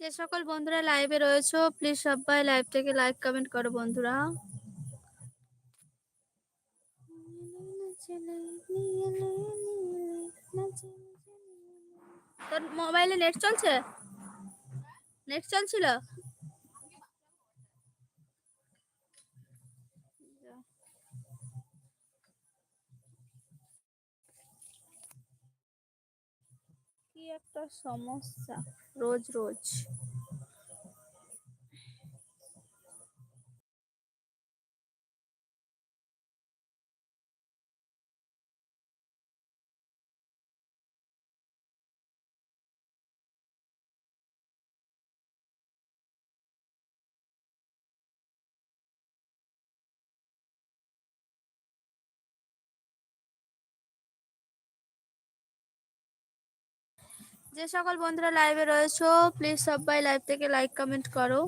যে সকল বন্ধুরা লাইভে রয়েছে প্লিজ সবাই লাইভটাকে লাইক কমেন্ট করো বন্ধুরা। তোর মোবাইলে নেট চলছে? নেট চলছিল? একটা সমস্যা রোজ রোজ। যে সকল বন্ধুরা লাইভে রয়েছো প্লিজ সবাই লাইভ থেকে লাইক কমেন্ট করো।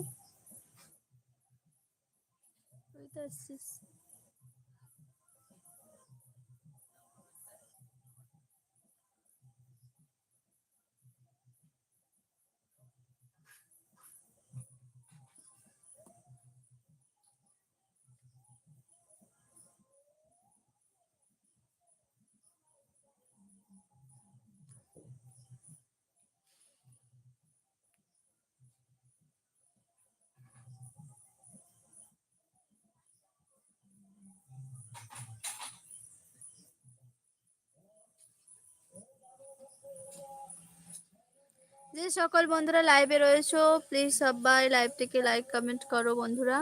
যে সকল বন্ধুরা লাইভে রয়েছো প্লিজ সবাই লাইভ থেকে লাইক কমেন্ট করো বন্ধুরা।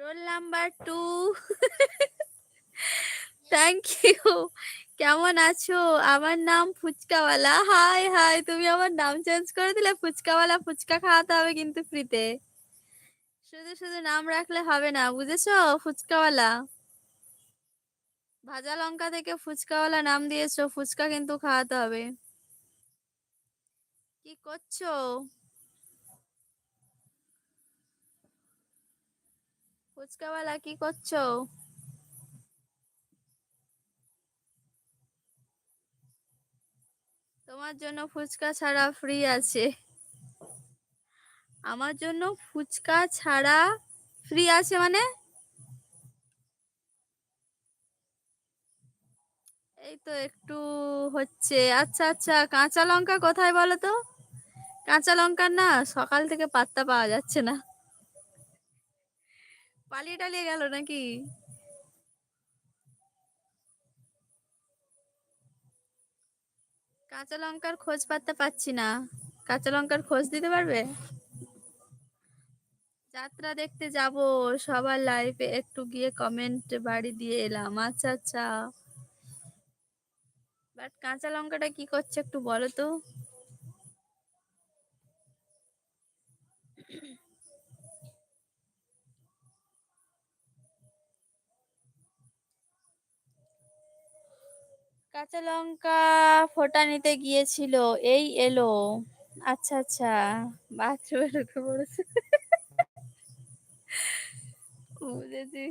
Roll number two thank you কেমন আছো? আমার নাম ফুচকাওয়ালা। হাই হাই তুমি আমার নাম চেঞ্জ করে দিলে ফুচকাওয়ালা ফুচকা খাওয়াতে হবে কিন্তু ফ্রিতে শুধু শুধু নাম রাখলে হবে না, বুঝেছ? ফুচকাওয়ালা। ভাজা লঙ্কা থেকে ফুচকাওয়ালা নাম দিয়েছ, ফুচকা কিন্তু খাওয়াতে হবে। কি করছ? ফুচকাওয়ালা কি করছ? তোমার জন্য ফুচকা ছাড়া ফ্রি আছে। আমার জন্য ফুচকা ছাড়া ফ্রি আছে মানে? এই তো একটু হচ্ছে আচ্ছা আচ্ছা কাঁচা লঙ্কা কোথায় বলো তো? কাঁচা লঙ্কার না সকাল থেকে পাত্তা পাওয়া যাচ্ছে না। পালিয়ে টালিয়ে গেল নাকি? কাঁচা লঙ্কার খোঁজ পাত্তা পাচ্ছি না। কাঁচা লঙ্কার খোঁজ দিতে পারবে? যাত্রা দেখতে যাব, সবার লাইফে একটু গিয়ে কমেন্ট বাড়ি দিয়ে এলাম। আচ্ছা আচ্ছা। বাট কাঁচা লঙ্কাটা কি করছে একটু বলো তো? কাঁচা লঙ্কা ফোটা নিতে গিয়েছিল, এই এলো। আচ্ছা আচ্ছা বাথরুমে ঢুকে পড়েছে। বুঝেছি।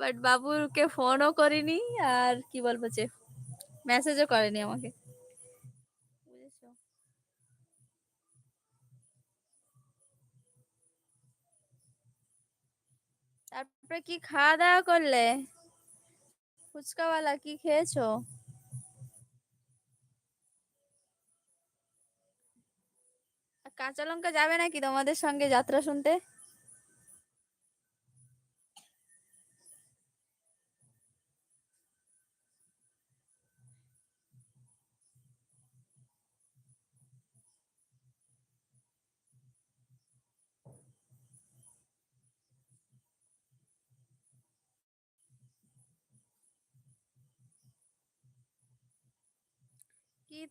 বাট বাবুকে ফোনও করিনি, আর কি বলব যে মেসেজও করেনি আমাকে। বুঝেছ? তারপরে কি খাওয়া দাওয়া করলে? ফুচকাওয়ালা কি খেয়েছো? কাঁচা লঙ্কা যাবে নাকি তোমাদের সঙ্গে যাত্রা শুনতে?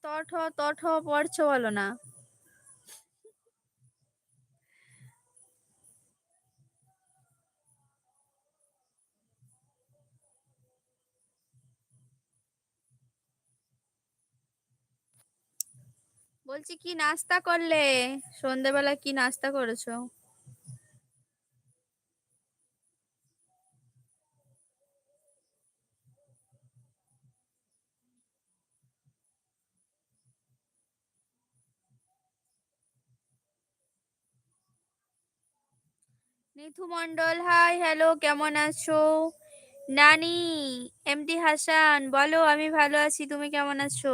তঠ তঠ পড়ছো বলো না। বলছি কি নাস্তা করলে? সন্ধেবেলা কি নাস্তা করেছ? নিথু মন্ডল হাই, হ্যালো, কেমন আছো? নানি, এমডি হাসান, বলো, আমি ভালো আছি, তুমি কেমন আছো?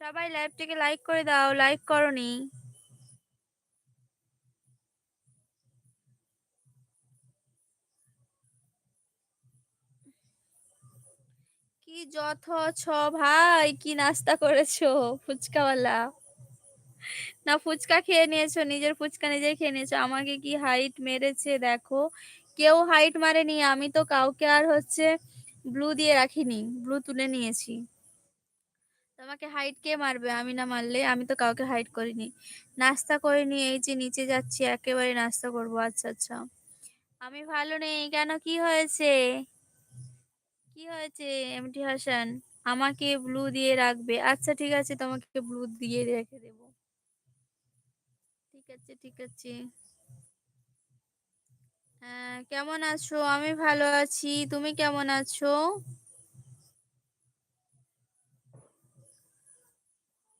সবাই লাইভটিকে লাইক করে দাও, লাইক করনি। কি যথ ছ ভাই, কি নাস্তা করেছ, ফুচকাওয়ালা? না ফুচকা খেয়ে নিয়েছো, নিজের ফুচকা নিজেই খেয়ে নিয়েছো, আমাকে কি হাইট মেরেছে দেখো। কেউ হাইট মারেনি, আমি তো কাউকে আর হচ্ছে ব্লু দিয়ে রাখিনি ব্লু তুলে নিয়েছি। তোমাকে হাইট কে মারবে? আমি না মারলে আমি তো কাউকে হাইট করিনি। নাস্তা করিনি এই যে নিচে যাচ্ছি, একেবারে নাস্তা করব আচ্ছা আচ্ছা। আমি ভালো নেই, কেন কি হয়েছে? কি হয়েছে এমটি হাসান? আমাকে ব্লু দিয়ে রাখবে। আচ্ছা ঠিক আছে, তোমাকে ব্লু দিয়ে রেখে দেব। আছে, ঠিক আছে। হ্যাঁ কেমন আছো? আমি ভালো আছি। তুমি কেমন আছো?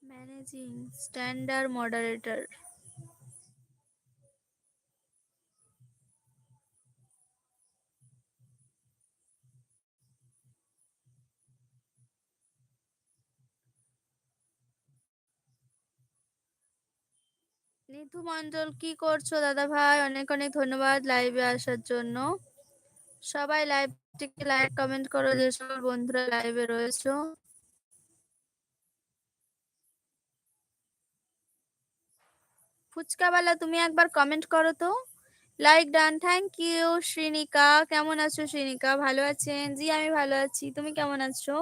Managing standard moderator Nidhu Mondal কি করছ দাদা ভাই? অনেক অনেক ধন্যবাদ লাইভে আসার জন্য। সবাই লাইভটিকে লাইক কমেন্ট করো, যে সকল বন্ধুরা লাইভে রয়েছো। ফুচকাওয়ালা, তুমি একবার কমেন্ট করো তো। Like done thank you Srinika. কেমন আছো শ্রীনিকা? ভালো আছেন? জি, আমি ভালো আছি। তুমি কেমন আছো?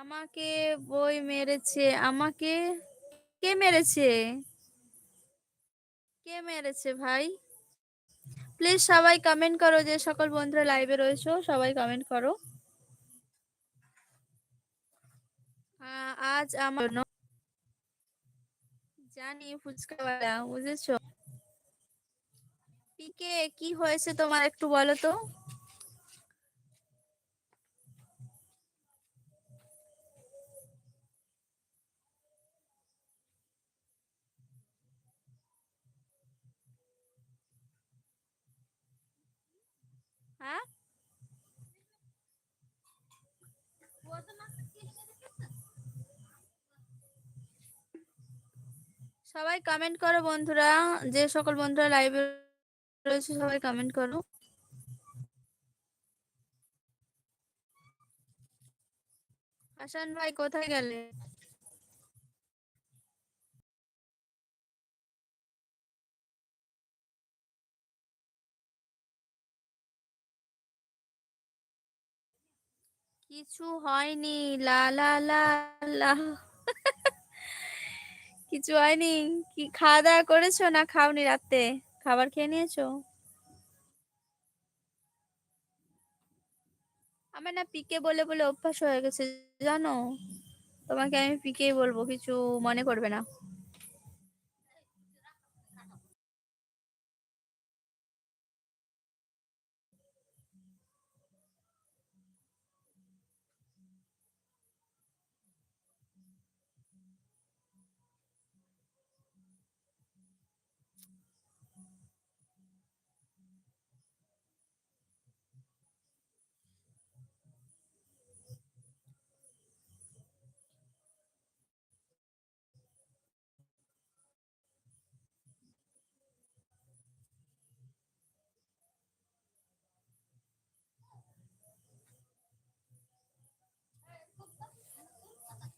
আমাকে বই মেরেছে, আমাকে কে মেরেছে? কে মেরেছে ভাই? প্লিজ সবাই কমেন্ট করো যে সকল বন্ধুরা লাইভে রয়েছো, সবাই কমেন্ট করো। আজ আমার জানি ফুচকাওয়ালা, বুঝেছ? পিকে, কি হয়েছে তোমার একটু বলো তো? সবাই কমেন্ট করো বন্ধুরা। যে সকল বন্ধুরা লাইভে রয়েছে, সবাই কমেন্ট করো। হাসান ভাই, কোথায় গেলে? কিছু হয়নি। লা লা লা লা। কিছু হয়নি। কি খাওয়া দাওয়া করেছ না খাওনি রাতে খাবার খেয়ে নিয়েছো? আমার না পিকে বলে বলে অভ্যাস হয়ে গেছে, জানো? তোমাকে আমি পিকেই বলব, কিছু মনে করবে না।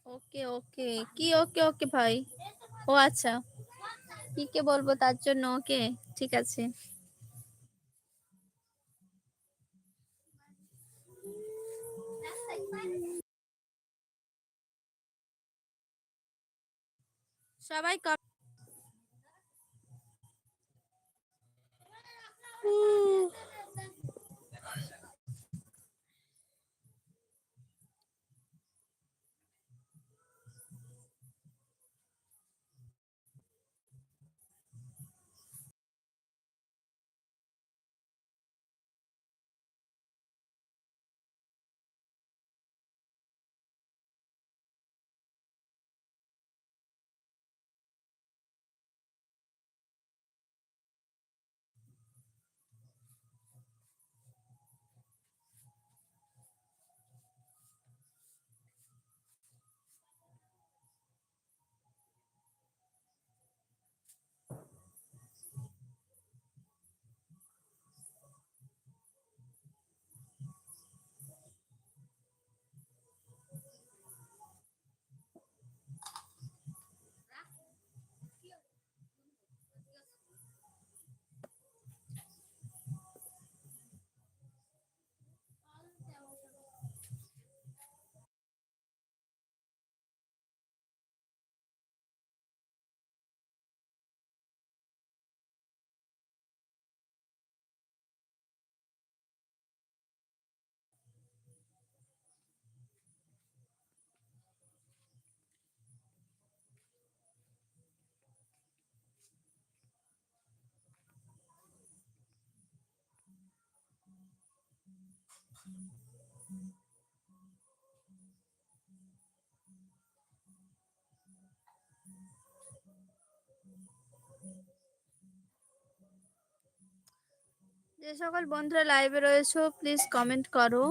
ওকে ওকে। কি ওকে ওকে ভাই? ও আচ্ছা। কি কে বলব তার জন্য ওকে? ঠিক আছে। সবাই যে সকল বন্ধুরা লাইভে রয়েছো প্লিজ কমেন্ট করো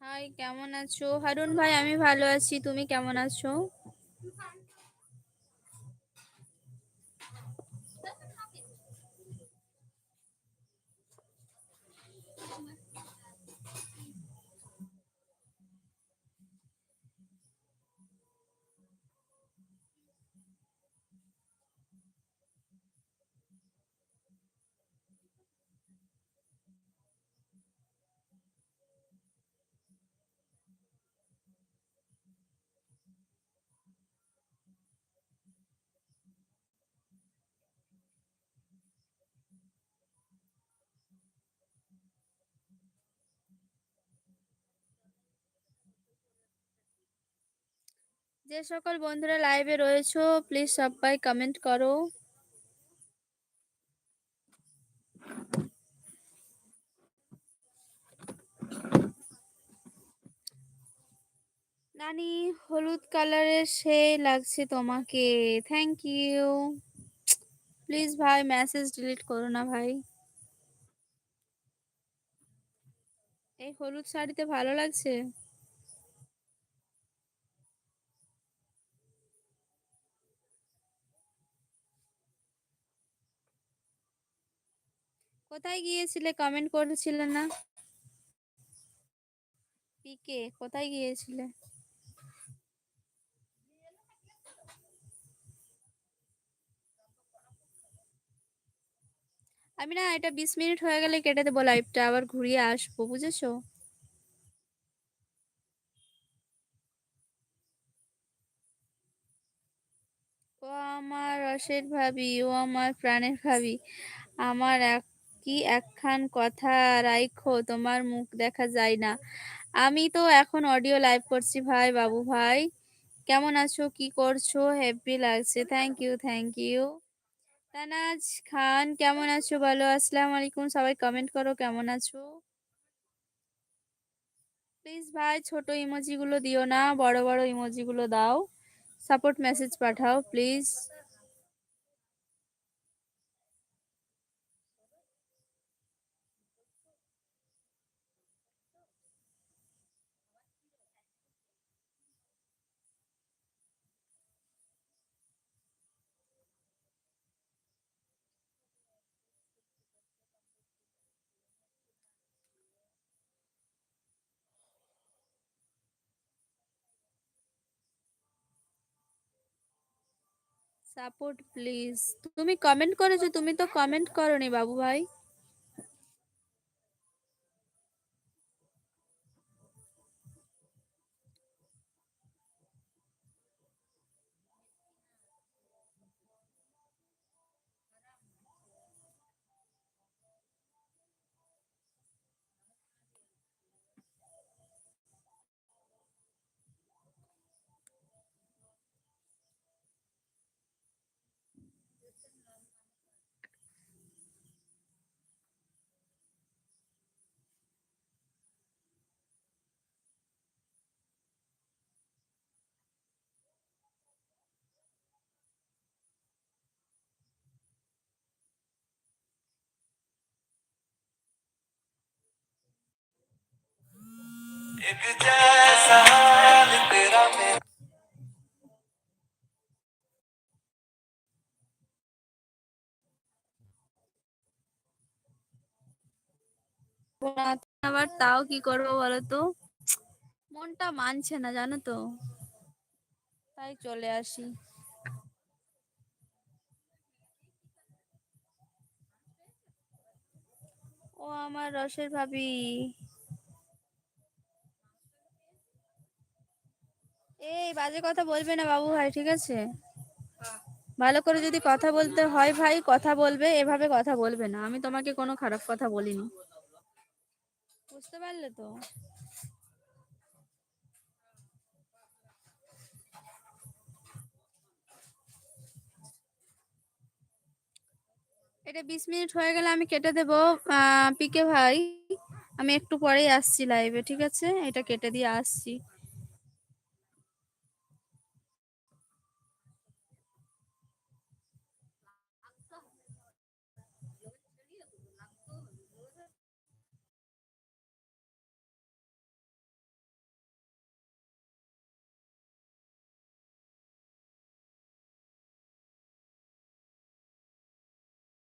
হাই কেমন আছো? হারুন ভাই আমি ভালো আছি। তুমি কেমন আছো? যে সকল বন্ধুরা লাইভে রয়েছো প্লিজ সবাই কমেন্ট করো। নানি, হলুদ কালারের সেই লাগছে তোমাকে। থ্যাংক ইউ প্লিজ ভাই মেসেজ ডিলিট করো না ভাই। এই হলুদ শাড়িতে ভালো লাগছে? কোথায় গিয়েছিলে? কমেন্ট করেছিলে না? পিকে, কোথায় গিয়েছিলে? আমি না, এটা বিশ মিনিট হয়ে গেলে কেটে দেবো লাইভটা আবার ঘুরিয়ে আসব, বুঝেছ? ও আমার রসের ভাবি, ও আমার প্রাণের ভাবি। আমার এক কি একখান কথা রাইখো, তোমার মুখ দেখা যায় না। আমি তো এখন অডিও লাইভ করছি ভাই, বাবু ভাই। কেমন আছো? কি করছ? হ্যাপি লাগছে। Thank you thank you Tanaz Khan, কেমন আছো? বলো, আসসালামু আলাইকুম। সবাই কমেন্ট করো, কেমন আছো? প্লিজ ভাই, ছোট ইমোজিগুলো দিও না, বড় বড় ইমোজিগুলো দাও। সাপোর্ট মেসেজ পাঠাও প্লিজ সাপোর্ট প্লিজ তুমি কমেন্ট করেছ তুমি তো কমেন্ট করনি বাবু ভাই আবার তাও কি করব বলো তো মনটা মানছে না, জানো তো। তাই চলে আসি। ও আমার রসের ভাবি। এই বাজে কথা বলবে না বাবু ভাই, ঠিক আছে? ভালো করে যদি কথা বলতে হয় ভাই, কথা বলবে, এভাবে কথা বলবে না। আমি তোমাকে কোনো খারাপ কথা বলিনি। বুঝতে পারলে তো? এটা বিশ মিনিট হয়ে গেলে আমি কেটে দেবো। পিকে ভাই, আমি একটু পরেই আসছি লাইভে ঠিক আছে? এটা কেটে দিয়ে আসছি।